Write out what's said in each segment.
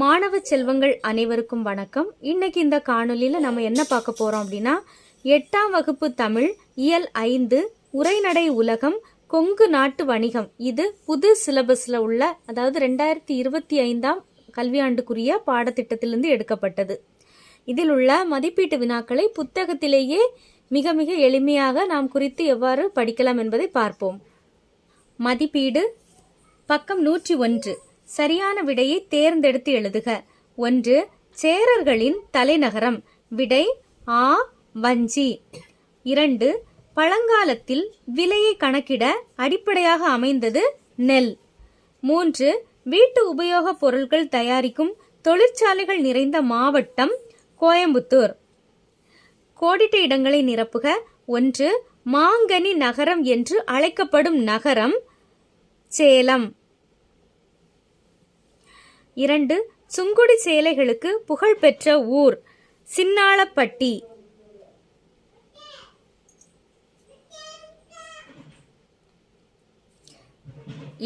மாணவ செல்வங்கள் அனைவருக்கும் வணக்கம். இன்னைக்கு இந்த காணொலியில் நம்ம என்ன பார்க்க போகிறோம் அப்படின்னா எட்டாம் வகுப்பு தமிழ் இயல் ஐந்து உரைநடை உலகம் கொங்கு நாட்டு வணிகம். இது புது சிலபஸில் உள்ள அதாவது ரெண்டாயிரத்தி இருபத்தி ஐந்தாம் கல்வியாண்டுக்குரிய பாடத்திட்டத்திலிருந்து எடுக்கப்பட்டது. இதில் உள்ள மதிப்பீட்டு வினாக்களை புத்தகத்திலேயே மிக மிக எளிமையாக நாம் குறித்து எவ்வாறு படிக்கலாம் என்பதை பார்ப்போம். மதிப்பீடு பக்கம் நூற்றி ஒன்று. சரியான விடையை தேர்ந்தெடுத்து எழுதுக. ஒன்று சேரர்களின் தலைநகரம். விடை ஆ வஞ்சி. இரண்டு பழங்காலத்தில் விலையை கணக்கிட அடிப்படையாக அமைந்தது நெல். மூன்று வீட்டு உபயோகப் பொருட்கள் தயாரிக்கும் தொழிற்சாலைகள் நிறைந்த மாவட்டம் கோயம்புத்தூர். கோடிட்ட இடங்களை நிரப்புக. ஒன்று மாங்கனி நகரம் என்று அழைக்கப்படும் நகரம் சேலம். இரண்டு சுங்குடி சேலைகளுக்கு புகழ்பெற்ற ஊர் சின்னாளப்பட்டி.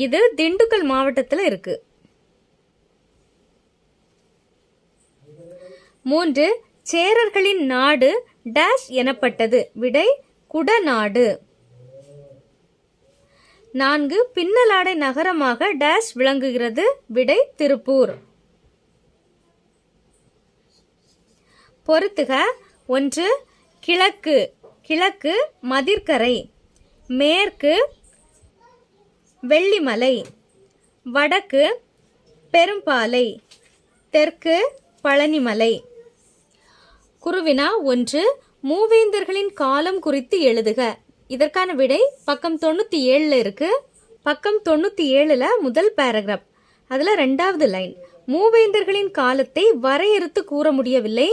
இது திண்டுக்கல் மாவட்டத்தில் இருக்கு. மூன்று சேரர்களின் நாடு டேஷ் எனப்பட்டது. விடை குடநாடு. நான்கு பின்னலாடை நகரமாக டேஷ் விளங்குகிறது. விடை திருப்பூர். பொறுத்துக. ஒன்று கிழக்கு. கிழக்கு மதிர்கரை. மேற்கு வெள்ளிமலை. வடக்கு பெரும்பாலை. தெற்கு பழனிமலை. குருவினா ஒன்று மூவேந்தர்களின் காலம் குறித்து எழுதுக. இதற்கான விடை பக்கம் தொண்ணூற்றி ஏழில் இருக்கு. பக்கம் தொண்ணூற்றி ஏழில் முதல் பேராகிராஃப் அதில் ரெண்டாவது லைன் மூவேந்தர்களின் காலத்தை வரையறுத்து கூற முடியவில்லை.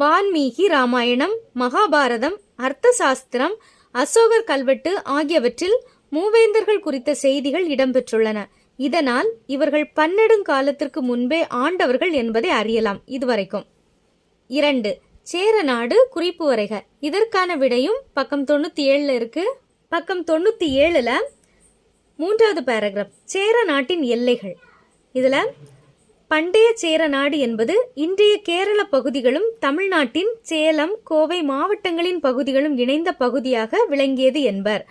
வான்மீகி ராமாயணம் மகாபாரதம் அர்த்த சாஸ்திரம் அசோகர் கல்வெட்டு ஆகியவற்றில் மூவேந்தர்கள் குறித்த செய்திகள் இடம்பெற்றுள்ளன. இதனால் இவர்கள் பன்னெடுங்காலத்திற்கு முன்பே ஆண்டவர்கள் என்பதை அறியலாம். இதுவரைக்கும் இரண்டு. சேர நாடு குறிப்பு வரைக. இதற்கான விடையும் பக்கம் தொண்ணூற்றி ஏழில் இருக்கு. பக்கம் தொண்ணூற்றி ஏழில் மூன்றாவது பேராகிராஃப் சேர நாட்டின் எல்லைகள். இதில் பண்டைய சேர நாடு என்பது இன்றைய கேரள பகுதிகளும் தமிழ்நாட்டின் சேலம் கோவை மாவட்டங்களின் பகுதிகளும் இணைந்த பகுதியாக விளங்கியது என்பர்.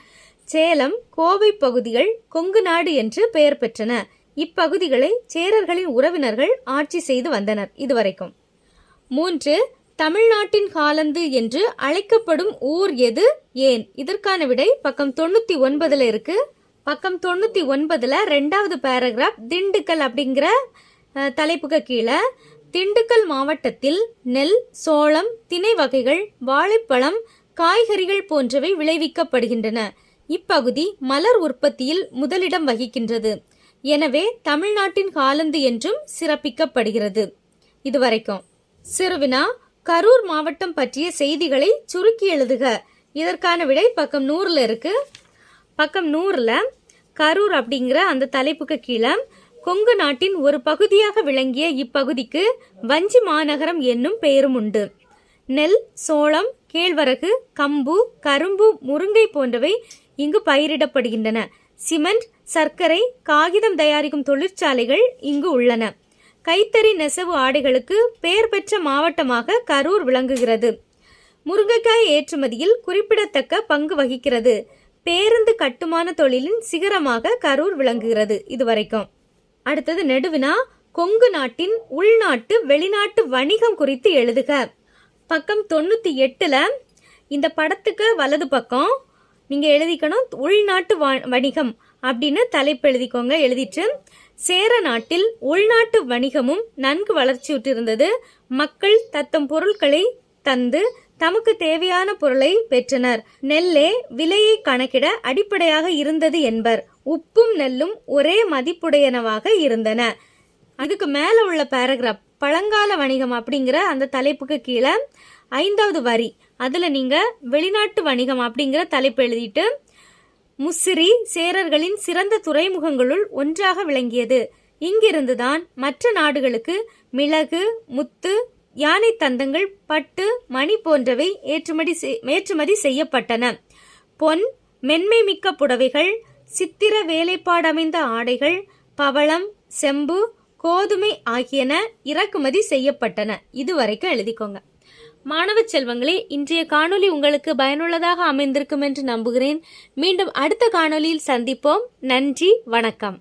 சேலம் கோவை பகுதிகள் கொங்கு நாடு என்று பெயர் பெற்றன. இப்பகுதிகளை சேரர்களின் உறவினர்கள் ஆட்சி செய்து வந்தனர். இதுவரைக்கும். மூன்று தமிழ்நாட்டின் காலந்து என்று அழைக்கப்படும் ஊர் எது? ஏன்? இதற்கான விடை பக்கம் தொண்ணூத்தி ஒன்பதுல இருக்கு. பக்கம் தொண்ணூத்தி ஒன்பதுல ரெண்டாவது பேராகிராஃப் திண்டுக்கல் அப்படிங்கிற தலைப்புக்கு கீழே திண்டுக்கல் மாவட்டத்தில் நெல் சோளம் திணை வகைகள் வாழைப்பழம் காய்கறிகள் போன்றவை விளைவிக்கப்படுகின்றன. இப்பகுதி மலர் உற்பத்தியில் முதலிடம் வகிக்கின்றது. எனவே தமிழ்நாட்டின் காலந்து என்றும் சிறப்பிக்கப்படுகிறது. இதுவரைக்கும் சிறுவினா கரூர் மாவட்டம் பற்றிய செய்திகளை சுருக்கி எழுதுக. இதற்கான விடை பக்கம் நூறில் இருக்கு. பக்கம் நூறில் கரூர் அப்படிங்கிற அந்த தலைப்புக்கு கீழே கொங்கு நாட்டின் ஒரு பகுதியாக விளங்கிய இப்பகுதிக்கு வஞ்சி மாநகரம் என்னும் பெயரும் உண்டு. நெல் சோளம் கேழ்வரகு கம்பு கரும்பு முருங்கை போன்றவை இங்கு பயிரிடப்படுகின்றன. சிமெண்ட் சர்க்கரை காகிதம் தயாரிக்கும் தொழிற்சாலைகள் இங்கு உள்ளன. கைத்தறி நெசவு ஆடைகளுக்கு பெயர் பெற்ற மாவட்டமாக கரூர் விளங்குகிறது. முருங்கைக்காய் ஏற்றுமதியில் குறிப்பிடத்தக்க பங்கு வகிக்கிறது. பேருந்து கட்டுமான தொழிலின் சிகரமாக கரூர் விளங்குகிறது இதுவரைக்கும். அடுத்தது நெடுவினா கொங்கு நாட்டின் உள்நாட்டு வெளிநாட்டு வணிகம் குறித்து எழுதுக. பக்கம் தொண்ணூத்தி எட்டுல இந்த படத்துக்கு வலது பக்கம் நீங்க எழுதிக்கணும் உள்நாட்டு வணிகம் அப்படின்னு தலைப்பு எழுதிக்கோங்க. எழுதிட்டு சேர நாட்டில் உள்நாட்டு வணிகமும் நன்கு வளர்ச்சியுற்றிருந்தது. மக்கள் தத்தம் பொருட்களை தந்து தமக்கு தேவையான பொருளை பெற்றனர். நெல்லே விலையை கணக்கிட அடிப்படையாக இருந்தது என்பர். உப்பும் நெல்லும் ஒரே மதிப்புடையனவாக இருந்தன. அதுக்கு மேல உள்ள பேராகிராஃப் பழங்கால வணிகம் அப்படிங்கிற அந்த தலைப்புக்கு கீழே ஐந்தாவது வரி. அதுல நீங்க வெளிநாட்டு வணிகம் அப்படிங்கிற தலைப்பு எழுதிட்டு முசிறி சேரர்களின் சிறந்த துறைமுகங்களுள் ஒன்றாக விளங்கியது. இங்கிருந்துதான் மற்ற நாடுகளுக்கு மிளகு முத்து யானை தந்தங்கள் பட்டு மணி போன்றவை ஏற்றுமதி செய்- ஏற்றுமதி செய்யப்பட்டன. பொன் மென்மை மிக்க புடவைகள் சித்திர வேலைப்பாடமைந்த ஆடைகள் பவளம் செம்பு கோதுமை ஆகியன இறக்குமதி செய்யப்பட்டன. இதுவரைக்கும் எழுதிக்கோங்க. மாணவ செல்வங்களே இன்றைய காணொலி உங்களுக்கு பயனுள்ளதாக அமைந்திருக்கும் என்று நம்புகிறேன். மீண்டும் அடுத்த காணொலியில் சந்திப்போம். நன்றி வணக்கம்.